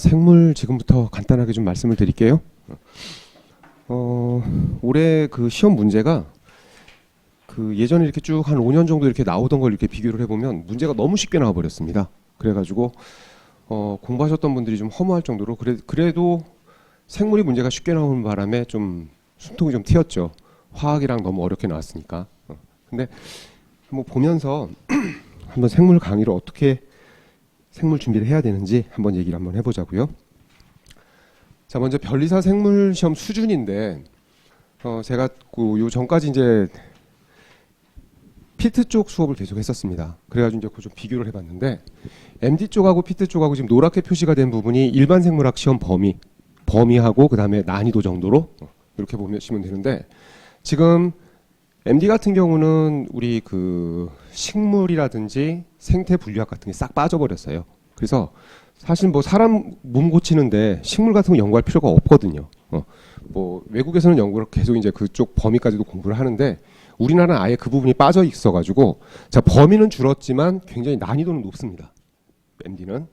생물 지금부터 간단하게 좀 말씀을 드릴게요. 어, 올해 그 시험 문제가 그 예전에 이렇게 쭉 한 5년 정도 이렇게 나오던 걸 이렇게 비교를 해보면 문제가 너무 쉽게 나와 버렸습니다. 그래가지고 어, 공부하셨던 분들이 좀 허무할 정도로 그래, 그래도 생물이 문제가 쉽게 나오는 바람에 좀 숨통이 좀 튀었죠. 화학이랑 너무 어렵게 나왔으니까. 어, 근데 뭐 보면서 한번 생물 강의를 어떻게 생물 준비를 해야 되는지 한번 얘기를 한번 해보자고요. 자 먼저 변리사 생물 시험 수준인데 어, 제가 그 요 전까지 이제 피트 쪽 수업을 계속 했었습니다. 그래가지고 이제 그 좀 비교를 해봤는데 MD 쪽하고 피트 쪽하고 지금 노랗게 표시가 된 부분이 일반 생물학 시험 범위 범위하고 그 다음에 난이도 정도로 어, 이렇게 보시면 되는데 지금 MD 같은 경우는 우리 그 식물이라든지 생태 분류학 같은 게 싹 빠져버렸어요. 그래서 사실 뭐 사람 몸 고치는데 식물 같은 거 연구할 필요가 없거든요. 어, 뭐 외국에서는 연구를 계속 이제 그쪽 범위까지도 공부를 하는데 우리나라는 아예 그 부분이 빠져 있어가지고 자 범위는 줄었지만 굉장히 난이도는 높습니다. MD는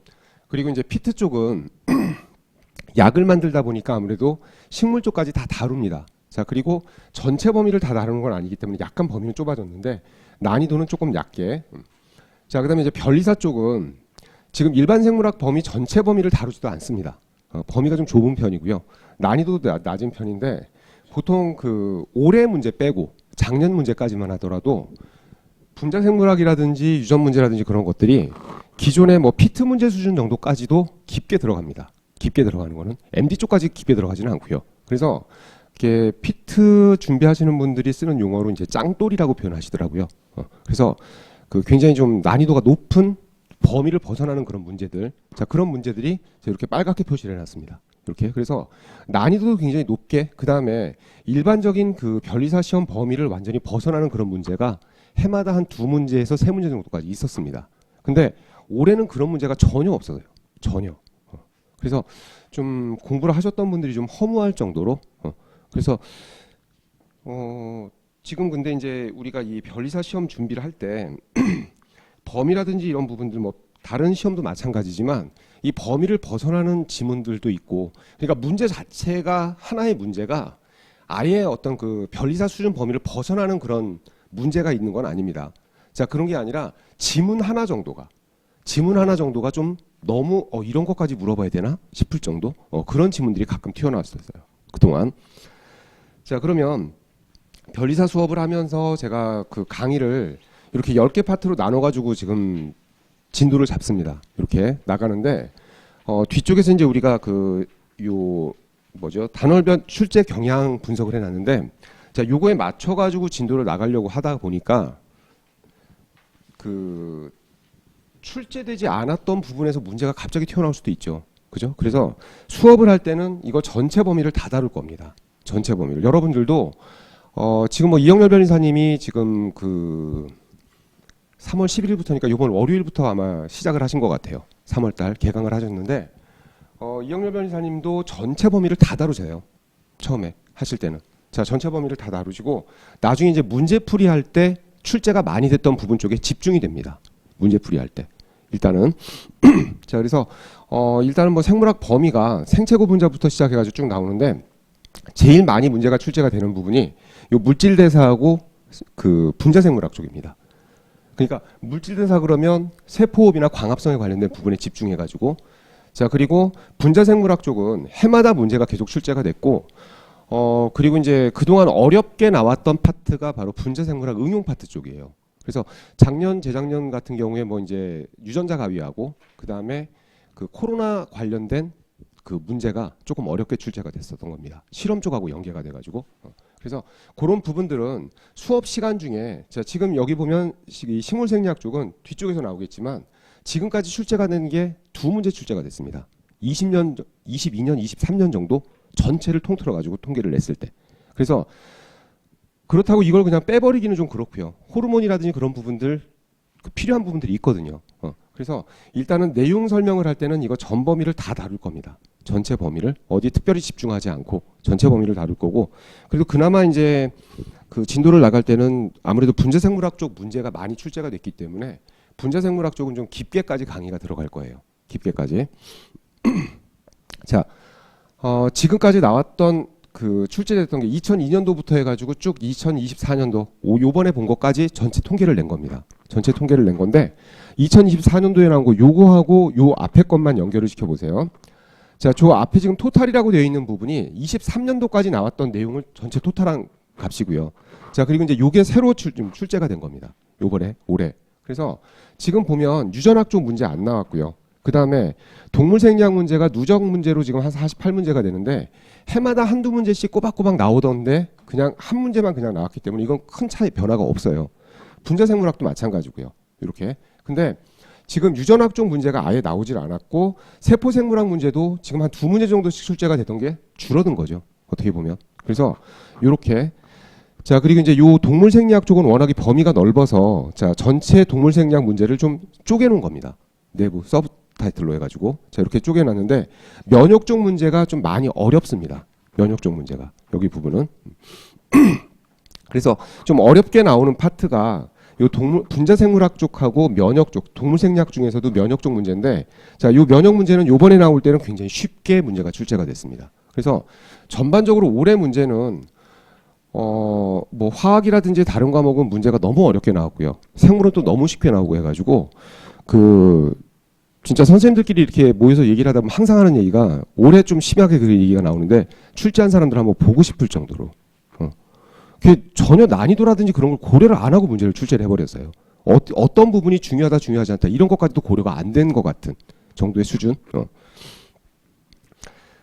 그리고 이제 피트 쪽은 약을 만들다 보니까 아무래도 식물 쪽까지 다 다룹니다. 자 그리고 전체 범위를 다 다루는 건 아니기 때문에 약간 범위는 좁아졌는데 난이도는 조금 낮게. 음. 자 그다음에 이제 변리사 쪽은 지금 일반 생물학 범위 전체 범위를 다루지도 않습니다. 어, 범위가 좀 좁은 편이고요. 난이도도 나- 낮은 편인데 보통 그 올해 문제 빼고 작년 문제까지만 하더라도 분자 생물학이라든지 유전 문제라든지 그런 것들이 기존의 뭐 피트 문제 수준 정도까지도 깊게 들어갑니다. 깊게 들어가는 거는 MD 쪽까지 깊게 들어가지는 않고요. 그래서 이렇게 피트 준비하시는 분들이 쓰는 용어로 이제 짱돌이라고 표현하시더라고요. 어, 그래서 그 굉장히 좀 난이도가 높은 범위를 벗어나는 그런 문제들, 자 그런 문제들이 이렇게 빨갛게 표시를 해놨습니다. 이렇게 그래서 난이도도 굉장히 높게 그 다음에 일반적인 그 변리사 시험 범위를 완전히 벗어나는 그런 문제가 해마다 한 두 문제에서 세 문제 정도까지 있었습니다. 근데 올해는 그런 문제가 전혀 없어요. 전혀. 어. 그래서 좀 공부를 하셨던 분들이 좀 허무할 정도로 어. 그래서 어 지금 근데 이제 우리가 이 변리사 시험 준비를 할 때 범위라든지 이런 부분들 뭐 다른 시험도 마찬가지지만 이 범위를 벗어나는 지문들도 있고 그러니까 문제 자체가 하나의 문제가 아예 어떤 그 변리사 수준 범위를 벗어나는 그런 문제가 있는 건 아닙니다. 자 그런 게 아니라 지문 하나 정도가 지문 하나 정도가 좀 너무 어, 이런 것까지 물어봐야 되나 싶을 정도 어, 그런 지문들이 가끔 튀어나왔었어요 그동안. 자 그러면 변리사 수업을 하면서 제가 그 강의를 이렇게 10개 파트로 나눠가지고 지금 진도를 잡습니다. 이렇게 나가는데 어, 뒤쪽에서 이제 우리가 그 요 뭐죠 단월별 출제 경향 분석을 해놨는데 자 요거에 맞춰가지고 진도를 나가려고 하다 보니까 그 출제되지 않았던 부분에서 문제가 갑자기 튀어나올 수도 있죠. 그죠? 그래서 수업을 할 때는 이거 전체 범위를 다 다룰 겁니다. 전체 범위를 여러분들도 어, 지금 뭐 이영렬 변호사님이 지금 그 3월 11일부터니까 이번 월요일부터 아마 시작을 하신 것 같아요. 3월달 개강을 하셨는데 어, 이영렬 변호사님도 전체 범위를 다 다루세요. 처음에 하실 때는 자 전체 범위를 다 다루시고 나중에 이제 문제풀이 할 때 출제가 많이 됐던 부분 쪽에 집중이 됩니다. 문제풀이 할 때 일단은 자 그래서 어, 일단은 뭐 생물학 범위가 생체고 분자부터 시작해가지고 쭉 나오는데 제일 많이 문제가 출제가 되는 부분이 요 물질 대사하고 그 분자 생물학 쪽입니다. 그러니까 물질 대사 그러면 세포호흡이나 광합성에 관련된 부분에 집중해 가지고 자 그리고 분자 생물학 쪽은 해마다 문제가 계속 출제가 됐고 어 그리고 이제 그동안 어렵게 나왔던 파트가 바로 분자 생물학 응용 파트 쪽이에요. 그래서 작년 재작년 같은 경우에 뭐 이제 유전자 가위하고 그다음에 그 코로나 관련된 그 문제가 조금 어렵게 출제가 됐었던 겁니다. 실험 쪽하고 연계가 돼 가지고 어. 그래서 그런 부분들은 수업 시간 중에 자 지금 여기 보면 식물생리학 쪽은 뒤쪽에서 나오겠지만 지금까지 출제가 된 게 두 문제 출제가 됐습니다. 20년, 22년, 23년 정도 전체를 통틀어 가지고 통계를 냈을 때. 그래서 그렇다고 이걸 그냥 빼버리기는 좀 그렇고요. 호르몬이라든지 그런 부분들 그 필요한 부분들이 있거든요. 어. 그래서 일단은 내용 설명을 할 때는 이거 전 범위를 다 다룰 겁니다. 전체 범위를 어디 특별히 집중하지 않고 전체 범위를 다룰 거고 그래도 그나마 이제 그 진도를 나갈 때는 아무래도 분자 생물학 쪽 문제가 많이 출제가 됐기 때문에 분자 생물학 쪽은 좀 깊게까지 강의가 들어갈 거예요. 깊게까지. 어, 지금까지 나왔던 그 출제됐던 게 2002년도부터 해가지고 쭉 2024년도 오, 요번에 본 것까지 전체 통계를 낸 겁니다. 전체 통계를 낸 건데 2024년도에 나온 거 요거하고 요 앞에 것만 연결을 시켜 보세요. 자, 저 앞에 지금 토탈이라고 되어 있는 부분이 23년도까지 나왔던 내용을 전체 토탈한 값이고요. 자, 그리고 이제 요게 새로 출, 좀 출제가 된 겁니다. 요번에 올해. 그래서 지금 보면 유전학 쪽 문제 안 나왔고요. 그 다음에 동물 생리학 문제가 누적 문제로 지금 한 48문제가 되는데 해마다 한두 문제씩 꼬박꼬박 나오던데 그냥 한 문제만 그냥 나왔기 때문에 이건 큰 차이 변화가 없어요. 분자생물학도 마찬가지고요. 이렇게. 근데 지금 유전학 쪽 문제가 아예 나오질 않았고 세포생물학 문제도 지금 한 두 문제 정도씩 출제가 됐던 게 줄어든 거죠. 어떻게 보면. 그래서 이렇게 자 그리고 이제 요 동물 생리학 쪽은 워낙에 범위가 넓어서 자 전체 동물 생리학 문제를 좀 쪼개놓은 겁니다. 내부 서브 타이틀로 해가지고 자 이렇게 쪼개놨는데 면역 쪽 문제가 좀 많이 어렵습니다. 면역 쪽 문제가 여기 부분은 그래서 좀 어렵게 나오는 파트가 요 동물 분자 생물학 쪽하고 면역 쪽 동물 생리학 중에서도 면역 쪽 문제인데 자 요 면역 문제는 요번에 나올 때는 굉장히 쉽게 문제가 출제가 됐습니다. 그래서 전반적으로 올해 문제는 어 뭐 화학이라든지 다른 과목은 문제가 너무 어렵게 나왔고요. 생물은 또 너무 쉽게 나오고 해가지고 그 진짜 선생님들끼리 이렇게 모여서 얘기를 하다 보면 항상 하는 얘기가 올해 좀 심하게 그 얘기가 나오는데 출제한 사람들 한번 보고 싶을 정도로 전혀 난이도라든지 그런 걸 고려를 안 하고 문제를 출제를 해버렸어요. 어, 어떤 부분이 중요하다 중요하지 않다 이런 것까지도 고려가 안 된 것 같은 정도의 수준. 어.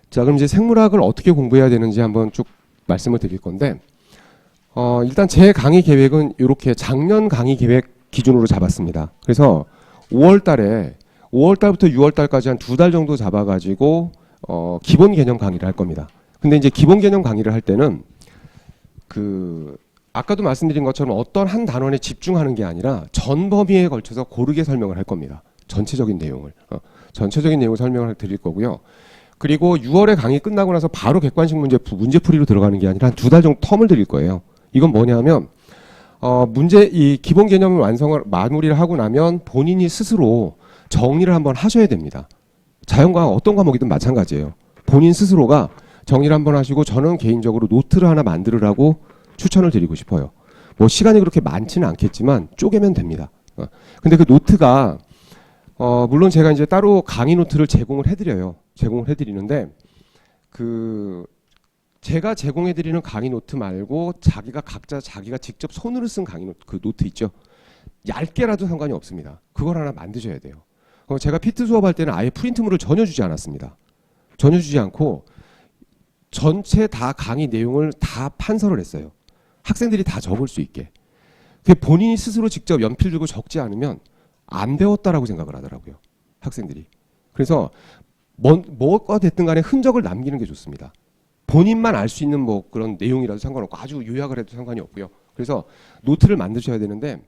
자 그럼 이제 생물학을 어떻게 공부해야 되는지 한번 쭉 말씀을 드릴 건데 어, 일단 제 강의 계획은 이렇게 작년 강의 계획 기준으로 잡았습니다. 그래서 5월 달에 5월 달부터 6월 달까지 한 두 달 정도 잡아가지고 어, 기본 개념 강의를 할 겁니다. 근데 이제 기본 개념 강의를 할 때는 그 아까도 말씀드린 것처럼 어떤 한 단원에 집중하는 게 아니라 전 범위에 걸쳐서 고르게 설명을 할 겁니다. 전체적인 내용을 어, 전체적인 내용을 설명을 드릴 거고요. 그리고 6월에 강의 끝나고 나서 바로 객관식 문제 푸- 문제풀이로 들어가는 게 아니라 한 두 달 정도 텀을 드릴 거예요. 이건 뭐냐면 어, 문제 이 기본 개념을 완성을 마무리를 하고 나면 본인이 스스로 정리를 한번 하셔야 됩니다. 자연과학 어떤 과목이든 마찬가지예요. 본인 스스로가 정리를 한번 하시고 저는 개인적으로 노트를 하나 만들으라고 추천을 드리고 싶어요. 뭐 시간이 그렇게 많지는 않겠지만 쪼개면 됩니다. 어, 근데 그 노트가 어, 물론 제가 이제 따로 강의 노트를 제공을 해드려요. 제공을 해드리는데 그 제가 제공해드리는 강의 노트 말고 자기가 각자 자기가 직접 손으로 쓴 강의 노트 그 노트 있죠. 얇게라도 상관이 없습니다. 그걸 하나 만드셔야 돼요. 어, 제가 피트 수업할 때는 아예 프린트물을 전혀 주지 않았습니다. 전혀 주지 않고 전체 다 강의 내용을 다 판서를 했어요. 학생들이 다 적을 수 있게. 그 본인이 스스로 직접 연필 들고 적지 않으면 안 배웠다라고 생각을 하더라고요. 학생들이. 그래서 뭐, 뭐가 됐든 간에 흔적을 남기는 게 좋습니다. 본인만 알 수 있는 뭐 그런 내용이라도 상관없고 아주 요약을 해도 상관이 없고요. 그래서 노트를 만드셔야 되는데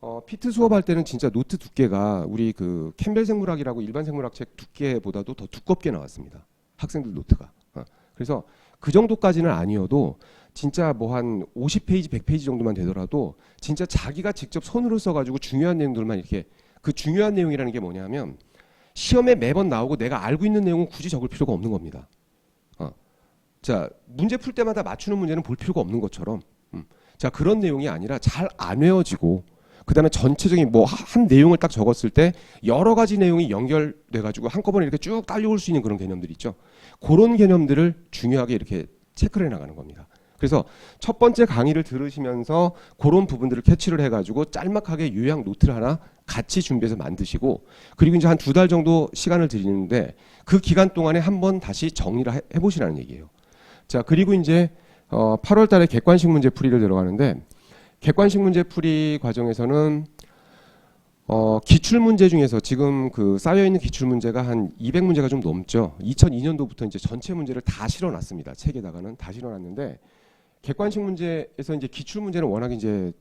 어, 피트 수업할 때는 진짜 노트 두께가 우리 그 캠벨 생물학이라고 일반 생물학 책 두께보다도 더 두껍게 나왔습니다. 학생들 노트가. 어, 그래서 그 정도까지는 아니어도 진짜 뭐 한 50페이지, 100페이지 정도만 되더라도 진짜 자기가 직접 손으로 써가지고 중요한 내용들만 이렇게 그 중요한 내용이라는 게 뭐냐면 시험에 매번 나오고 내가 알고 있는 내용은 굳이 적을 필요가 없는 겁니다. 어. 자 문제 풀 때마다 맞추는 문제는 볼 필요가 없는 것처럼 음. 자 그런 내용이 아니라 잘 안 외워지고 그다음에 전체적인 뭐 한 내용을 딱 적었을 때 여러 가지 내용이 연결돼 가지고 한꺼번에 이렇게 쭉 딸려올 수 있는 그런 개념들 있죠. 그런 개념들을 중요하게 이렇게 체크를 해 나가는 겁니다. 그래서 첫 번째 강의를 들으시면서 그런 부분들을 캐치를 해가지고 짤막하게 요약 노트를 하나 같이 준비해서 만드시고 그리고 이제 한 두 달 정도 시간을 드리는데 그 기간 동안에 한번 다시 정리를 해- 해보시라는 얘기예요. 자 그리고 이제 어, 8월 달에 객관식 문제 풀이를 들어가는데 객관식 문제 풀이 과정에서는 어, 기출 문제 중에서 지금 그 쌓여 있는 기출 문제가 한 200문제가 좀 넘죠. 2002년도부터 이제 전체 문제를 다 실어 놨습니다. 책에다가는 다 실어 놨는데 객관식 문제에서 이제 기출 문제는 워낙 이제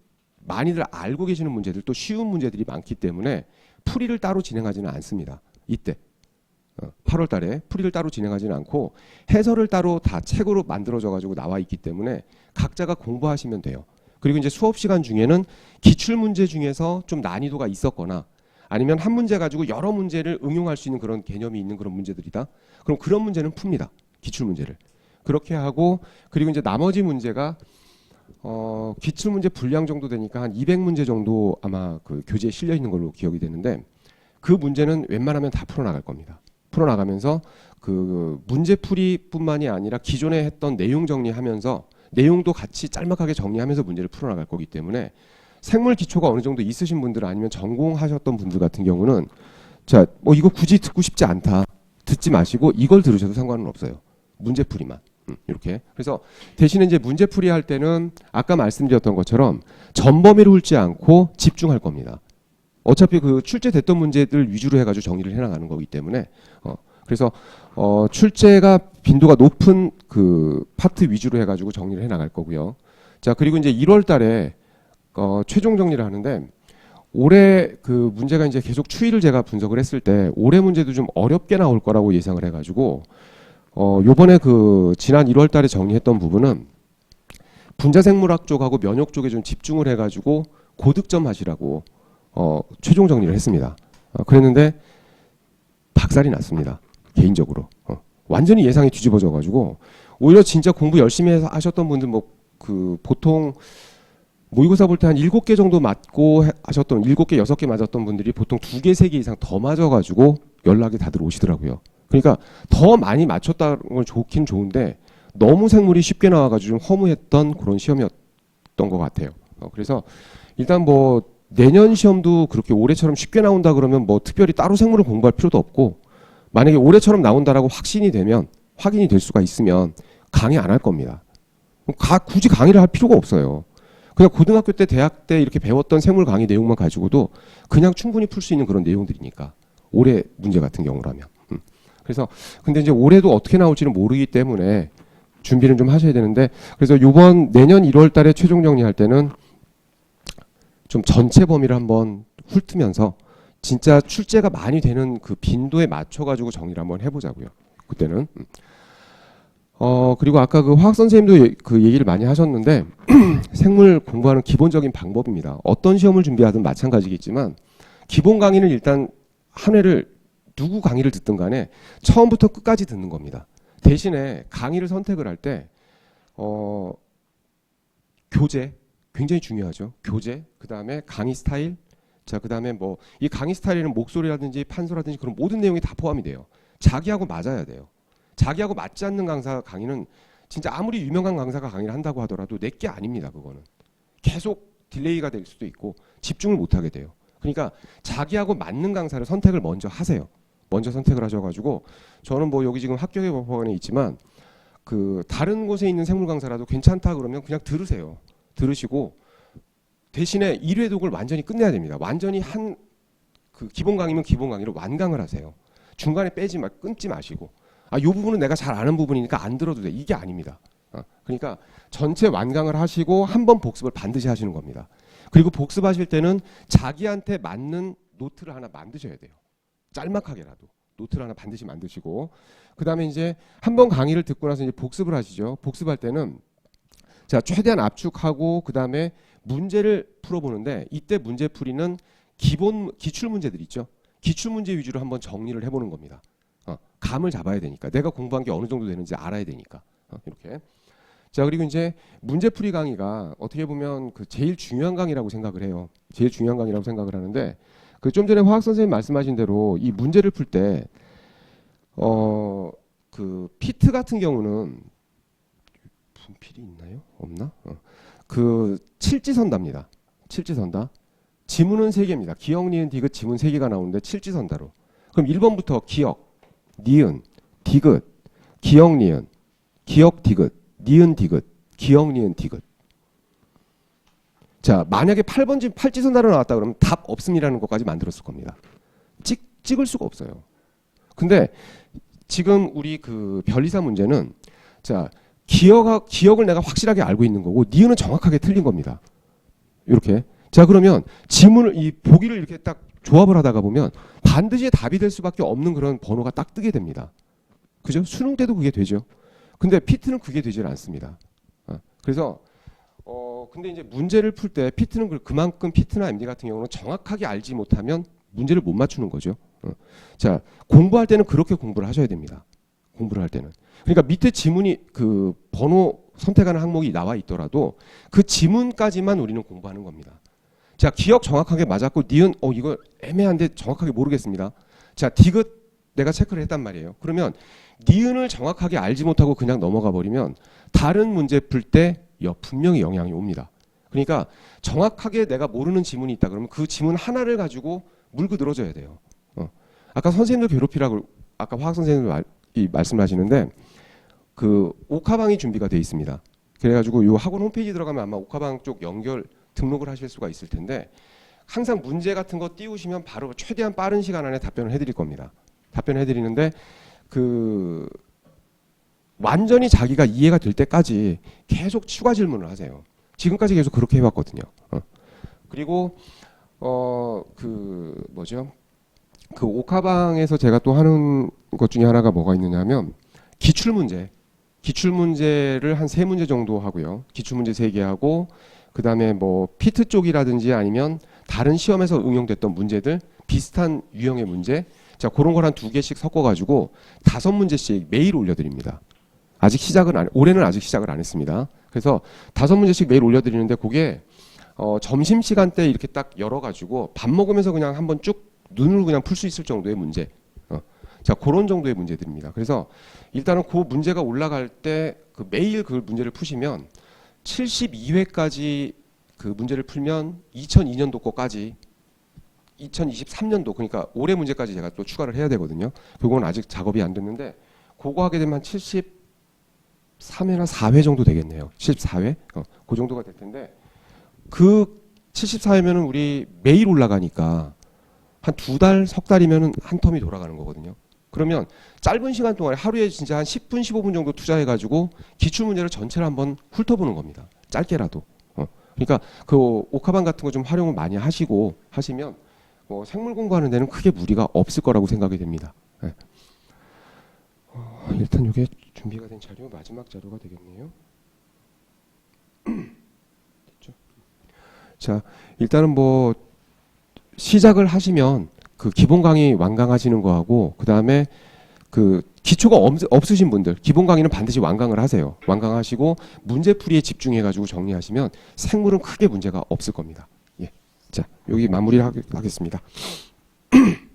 많이들 알고 계시는 문제들 또 쉬운 문제들이 많기 때문에 풀이를 따로 진행하지는 않습니다. 이때 어, 8월 달에 풀이를 따로 진행하지는 않고 해설을 따로 다 책으로 만들어져 가지고 나와 있기 때문에 각자가 공부하시면 돼요. 그리고 이제 수업 시간 중에는 기출 문제 중에서 좀 난이도가 있었거나 아니면 한 문제 가지고 여러 문제를 응용할 수 있는 그런 개념이 있는 그런 문제들이다. 그럼 그런 문제는 풉니다. 기출 문제를 그렇게 하고 그리고 이제 나머지 문제가 어, 기출 문제 분량 정도 되니까 한 200문제 정도 아마 그 교재에 실려 있는 걸로 기억이 되는데 그 문제는 웬만하면 다 풀어 나갈 겁니다. 풀어 나가면서 그 문제풀이뿐만이 아니라 기존에 했던 내용 정리하면서 내용도 같이 짤막하게 정리하면서 문제를 풀어 나갈 거기 때문에 생물 기초가 어느 정도 있으신 분들 아니면 전공하셨던 분들 같은 경우는 자, 뭐 이거 굳이 듣고 싶지 않다. 듣지 마시고 이걸 들으셔도 상관은 없어요. 문제풀이만. 음, 이렇게. 그래서 대신에 이제 문제풀이 할 때는 아까 말씀드렸던 것처럼 전범위를 훑지 않고 집중할 겁니다. 어차피 그 출제됐던 문제들 위주로 해가지고 정리를 해나가는 거기 때문에 어, 그래서 어, 출제가 빈도가 높은 그 파트 위주로 해가지고 정리를 해 나갈 거고요. 자 그리고 이제 1월달에 어, 최종 정리를 하는데 올해 그 문제가 이제 계속 추이를 제가 분석을 했을 때 올해 문제도 좀 어렵게 나올 거라고 예상을 해가지고 어, 요번에 그 지난 1월 달에 정리했던 부분은 분자생물학 쪽하고 면역 쪽에 좀 집중을 해가지고 고득점 하시라고 어, 최종 정리를 했습니다. 어, 그랬는데 박살이 났습니다. 개인적으로 어, 완전히 예상이 뒤집어져 가지고 오히려 진짜 공부 열심히 해서 하셨던 분들 뭐 그 보통 모의고사 볼 때 한 일곱 개 정도 맞고 해- 하셨던 일곱 개 여섯 개 맞았던 분들이 보통 두 개 세 개 이상 더 맞아 가지고 연락이 다들 오시더라고요. 그러니까 더 많이 맞췄다는 건 좋긴 좋은데 너무 생물이 쉽게 나와가지고 좀 허무했던 그런 시험이었던 것 같아요. 어, 그래서 일단 뭐 내년 시험도 그렇게 올해처럼 쉽게 나온다 그러면 뭐 특별히 따로 생물을 공부할 필요도 없고 만약에 올해처럼 나온다라고 확신이 되면 확인이 될 수가 있으면 강의 안 할 겁니다. 가, 굳이 강의를 할 필요가 없어요. 그냥 고등학교 때, 대학 때 이렇게 배웠던 생물 강의 내용만 가지고도 그냥 충분히 풀 수 있는 그런 내용들이니까 올해 문제 같은 경우라면. 음. 그래서 근데 이제 올해도 어떻게 나올지는 모르기 때문에 준비는 좀 하셔야 되는데 그래서 요번 내년 1월 달에 최종 정리할 때는 좀 전체 범위를 한번 훑으면서 진짜 출제가 많이 되는 그 빈도에 맞춰 가지고 정리를 한번 해보자고요. 그때는. 음. 어 그리고 아까 그 화학 선생님도 예- 그 얘기를 많이 하셨는데 생물 공부하는 기본적인 방법입니다. 어떤 시험을 준비하든 마찬가지겠지만 기본 강의는 일단 한 회를 누구 강의를 듣든 간에 처음부터 끝까지 듣는 겁니다. 대신에 강의를 선택을 할 때 어, 교재 굉장히 중요하죠. 교재 그다음에 강의 스타일 자 그다음에 뭐 이 강의 스타일에는 목소리라든지 판소라든지 그런 모든 내용이 다 포함이 돼요. 자기하고 맞아야 돼요. 자기하고 맞지 않는 강사 강의는 진짜 아무리 유명한 강사가 강의를 한다고 하더라도 내게 아닙니다. 그거는 계속 딜레이가 될 수도 있고 집중을 못 하게 돼요. 그러니까 자기하고 맞는 강사를 선택을 먼저 하세요. 먼저 선택을 하셔가지고 저는 뭐 여기 지금 합격의 법원에 있지만 그 다른 곳에 있는 생물 강사라도 괜찮다 그러면 그냥 들으세요. 들으시고 대신에 1회 독을 완전히 끝내야 됩니다. 완전히 한 그 기본 강의면 기본 강의로 완강을 하세요. 중간에 빼지 마, 끊지 마시고 아, 이 부분은 내가 잘 아는 부분이니까 안 들어도 돼. 이게 아닙니다. 어, 그러니까 전체 완강을 하시고 한 번 복습을 반드시 하시는 겁니다. 그리고 복습하실 때는 자기한테 맞는 노트를 하나 만드셔야 돼요. 짤막하게라도 노트를 하나 반드시 만드시고 그다음에 이제 한 번 강의를 듣고 나서 이제 복습을 하시죠. 복습할 때는 자 최대한 압축하고 그다음에 문제를 풀어보는데 이때 문제 풀이는 기본 기출 문제들 있죠. 기출 문제 위주로 한번 정리를 해보는 겁니다. 어, 감을 잡아야 되니까 내가 공부한 게 어느 정도 되는지 알아야 되니까 어, 이렇게. 자 그리고 이제 문제풀이 강의가 어떻게 보면 그 제일 중요한 강의라고 생각을 해요. 제일 중요한 강의라고 생각을 하는데 그 좀 전에 화학 선생님 말씀하신 대로 이 문제를 풀 때 어 그 피트 같은 경우는 분필이 있나요? 없나? 어. 그 칠지선다입니다. 칠지선다. 지문은 세 개입니다. 기억, 니은, 디귿 지문 세 개가 나오는데 칠지선다로. 그럼 1번부터 기억, 니은, 디귿, 기억, 니은, 기억, 디귿, 니은, 디귿, 기억, 니은, 디귿. 자, 만약에 8번 지 팔지선다로 나왔다 그러면 답 없음이라는 것까지 만들었을 겁니다. 찍 찍을 수가 없어요. 근데 지금 우리 그 변리사 문제는 자, 기억 기억을 내가 확실하게 알고 있는 거고 니은은 정확하게 틀린 겁니다. 이렇게. 자, 그러면 지문을 이 보기를 이렇게 딱 조합을 하다가 보면 반드시 답이 될 수밖에 없는 그런 번호가 딱 뜨게 됩니다. 그죠? 수능 때도 그게 되죠. 근데 피트는 그게 되질 않습니다. 어, 그래서 어 근데 이제 문제를 풀 때 피트는 그- 그만큼 피트나 MD 같은 경우는 정확하게 알지 못하면 문제를 못 맞추는 거죠. 어. 자 공부할 때는 그렇게 공부를 하셔야 됩니다. 공부를 할 때는. 그러니까 밑에 지문이 그 번호 선택하는 항목이 나와 있더라도 그 지문까지만 우리는 공부하는 겁니다. 자, 기억 정확하게 맞았고 니은 어 이거 애매한데 정확하게 모르겠습니다. 자, 디귿 내가 체크를 했단 말이에요. 그러면 니은을 정확하게 알지 못하고 그냥 넘어가 버리면 다른 문제 풀 때 분명히 영향이 옵니다. 그러니까 정확하게 내가 모르는 지문이 있다 그러면 그 지문 하나를 가지고 물고 늘어져야 돼요. 어. 아까 선생님들 괴롭히라고 아까 화학 선생님들 말, 이 말씀하시는데 그 옥하방이 준비가 돼 있습니다. 그래가지고 요 학원 홈페이지 들어가면 아마 옥하방 쪽 연결 등록을 하실 수가 있을 텐데 항상 문제 같은 거 띄우시면 바로 최대한 빠른 시간 안에 답변을 해드릴 겁니다. 답변을 해드리는데 그 완전히 자기가 이해가 될 때까지 계속 추가 질문을 하세요. 지금까지 계속 그렇게 해왔거든요. 어. 그리고 어 그 뭐죠? 그 옥하방에서 제가 또 하는 것 중에 하나가 뭐가 있느냐면 기출 문제, 기출 문제를 한 세 문제 정도 하고요. 기출 문제 세 개 하고 그 다음에 뭐 피트 쪽이라든지 아니면 다른 시험에서 응용됐던 문제들 비슷한 유형의 문제, 자 그런 걸 한 두 개씩 섞어가지고 다섯 문제씩 매일 올려드립니다. 아직 시작은 안, 올해는 아직 시작을 안 했습니다. 그래서 다섯 문제씩 매일 올려드리는데 그게 어, 점심 시간 때 이렇게 딱 열어가지고 밥 먹으면서 그냥 한번 쭉 눈으로 그냥 풀 수 있을 정도의 문제. 어. 자 그런 정도의 문제들입니다. 그래서 일단은 그 문제가 올라갈 때 그 매일 그 문제를 푸시면 72회까지 그 문제를 풀면 2002년도 거까지 2023년도 그러니까 올해 문제까지 제가 또 추가를 해야 되거든요. 그건 아직 작업이 안 됐는데 그거 하게 되면 한 73회나 4회 정도 되겠네요. 74회? 어, 그 정도가 될 텐데 그 74회면은 우리 매일 올라가니까 한 두 달, 석 달이면은 한 텀이 돌아가는 거거든요. 그러면 짧은 시간 동안에 하루에 진짜 한 10분, 15분 정도 투자해가지고 기출 문제를 전체를 한번 훑어보는 겁니다. 짧게라도. 어. 그러니까 그 옥하방 같은 거 좀 활용을 많이 하시고 하시면 뭐 생물 공부하는 데는 크게 무리가 없을 거라고 생각이 됩니다. 예. 어, 일단 이게 준비가 된 자료 마지막 자료가 되겠네요. 됐죠? 자, 일단은 뭐 시작을 하시면 그 기본 강의 완강하시는 거하고 그 다음에 그 기초가 없, 없으신 분들 기본 강의는 반드시 완강을 하세요. 완강하시고 문제풀이에 집중해가지고 정리하시면 생물은 크게 문제가 없을 겁니다. 예. 자, 여기 마무리를 하겠습니다.